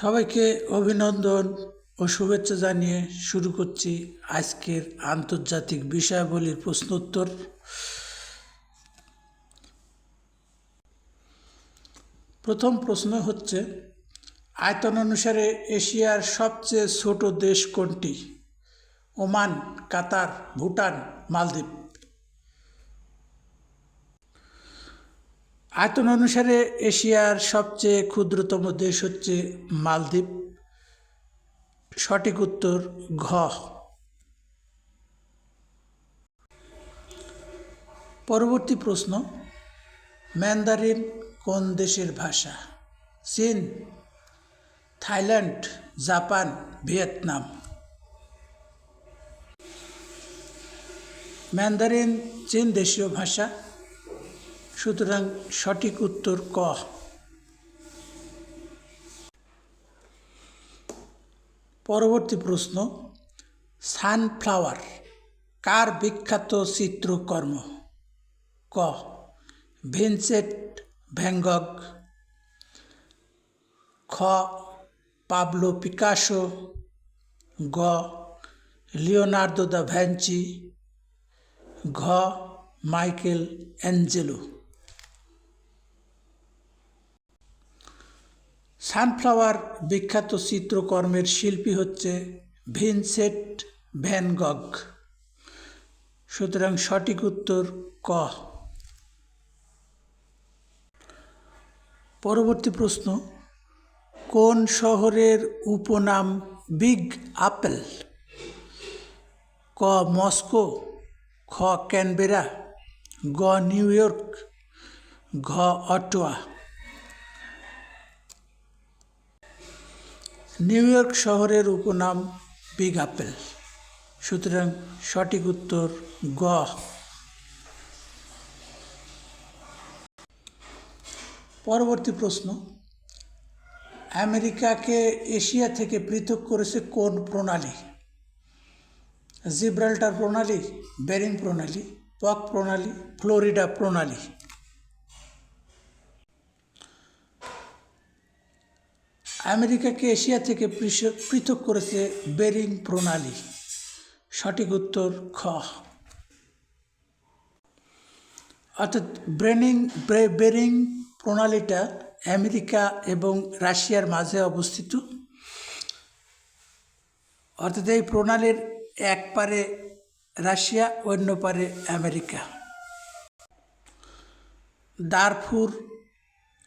সবাইকে অভিনন্দন ও শুভেচ্ছা জানিয়ে শুরু করছি আজকের আন্তর্জাতিক বিষয়াবলীর প্রশ্নোত্তর। প্রথম প্রশ্ন হচ্ছে, আয়তন অনুসারে এশিয়ার সবচেয়ে ছোট দেশ কোনটি? Oman, Qatar, Bhutan, Maldives. আয়তন অনুসারে এশিয়ার সবচেয়ে ক্ষুদ্রতম দেশ হচ্ছে মালদ্বীপ। সঠিক উত্তর, ঘ। পরবর্তী প্রশ্ন, ম্যান্দারিন কোন দেশের ভাষা? চীন, থাইল্যান্ড, জাপান, ভিয়েতনাম। ম্যান্দারিন চীন দেশীয় ভাষা। সুতরাং সঠিক উত্তর ক। পরবর্তী প্রশ্ন, সানফ্লাওয়ার কার বিখ্যাত চিত্রকর্ম? ক, ভিনসেন্ট ভ্যাঙ্গক খ, পাবলো পিকাসো। গ, লিওনার্দো দা ভ্যাঞ্চি ঘ, মাইকেল অ্যাঞ্জেলো সানফ্লাওয়ার বিখ্যাত চিত্রকর্মের শিল্পী হচ্ছে ভিনসেট ভ্যান গগ। সুতরাং সঠিক উত্তর ক। পরবর্তী প্রশ্ন, কোন শহরের উপনাম বিগ আপেল? ক, মস্কো, খ, ক্যানবেরা, গ, নিউ ইয়র্ক, ঘ, অটোয়া। নিউ ইয়র্ক শহরের উপনাম বিগ আপেল। সুতরাং সঠিক উত্তর গ। পরবর্তী প্রশ্ন, আমেরিকাকে এশিয়া থেকে পৃথক করেছে কোন প্রণালী? জিব্রাল্টার প্রণালী, বেরিং প্রণালী, পক প্রণালী, ফ্লোরিডা প্রণালী। আমেরিকাকে এশিয়া থেকে পৃথক করেছে বেরিং প্রণালী। সঠিক উত্তর খ। অর্থাৎ ব্রেনিং বেরিং প্রণালীটা আমেরিকা এবং রাশিয়ার মাঝে অবস্থিত। অর্থাৎ এই প্রণালীর এক পারে রাশিয়া, অন্য পারে আমেরিকা। দারফুর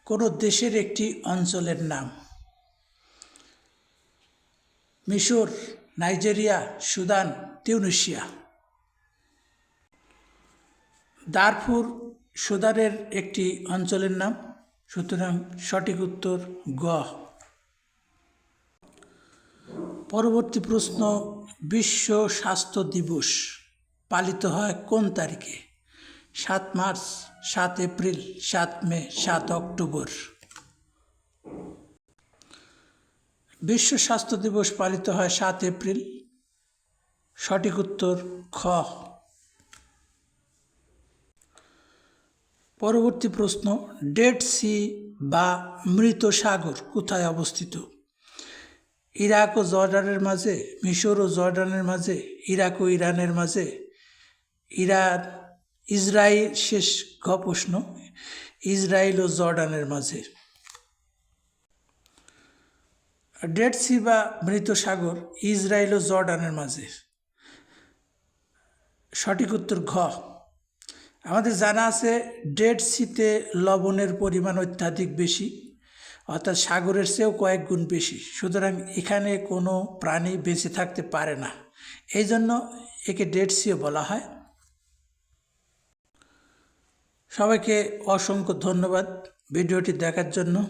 কোনো দেশের একটি অঞ্চলের নাম। মিশর, নাইজেরিয়া, সুদান তিউনিশিয়া দারফুর সুদানের একটি অঞ্চলের নাম, সুতরাং সঠিক উত্তর গ। পরবর্তী প্রশ্ন, বিশ্ব স্বাস্থ্য দিবস পালিত হয় কোন তারিখে? সাত মার্চ, সাত এপ্রিল, সাত মে, সাত অক্টোবর। বিশ্ব স্বাস্থ্য দিবস পালিত হয় সাত এপ্রিল। সঠিক উত্তর, খ। পরবর্তী প্রশ্ন, ডেড সি বা মৃত সাগর কোথায় অবস্থিত? ইরাক ও জর্ডানের মাঝে, মিশর ও জর্ডানের মাঝে, ইরাক ও ইরানের মাঝে? ইরান, ইসরায়েল, শেষ ঘ প্রশ্ন, ইসরায়েল ও জর্ডানের মাঝে। ডেড সি বা মৃত সাগর ইসরায়েল ও জর্ডানের মাঝে। সঠিক উত্তর ঘ। আমাদের জানা আছে, ডেড সিতে লবণের পরিমাণ অত্যাধিক বেশি, অর্থাৎ সাগরের চেয়েও কয়েক গুণ বেশি। সুতরাং এখানে কোনো প্রাণী বেঁচে থাকতে পারে না। এই জন্য একে ডেড সিও বলা হয়। সবাইকে অসংখ্য ধন্যবাদ ভিডিওটি দেখার জন্য।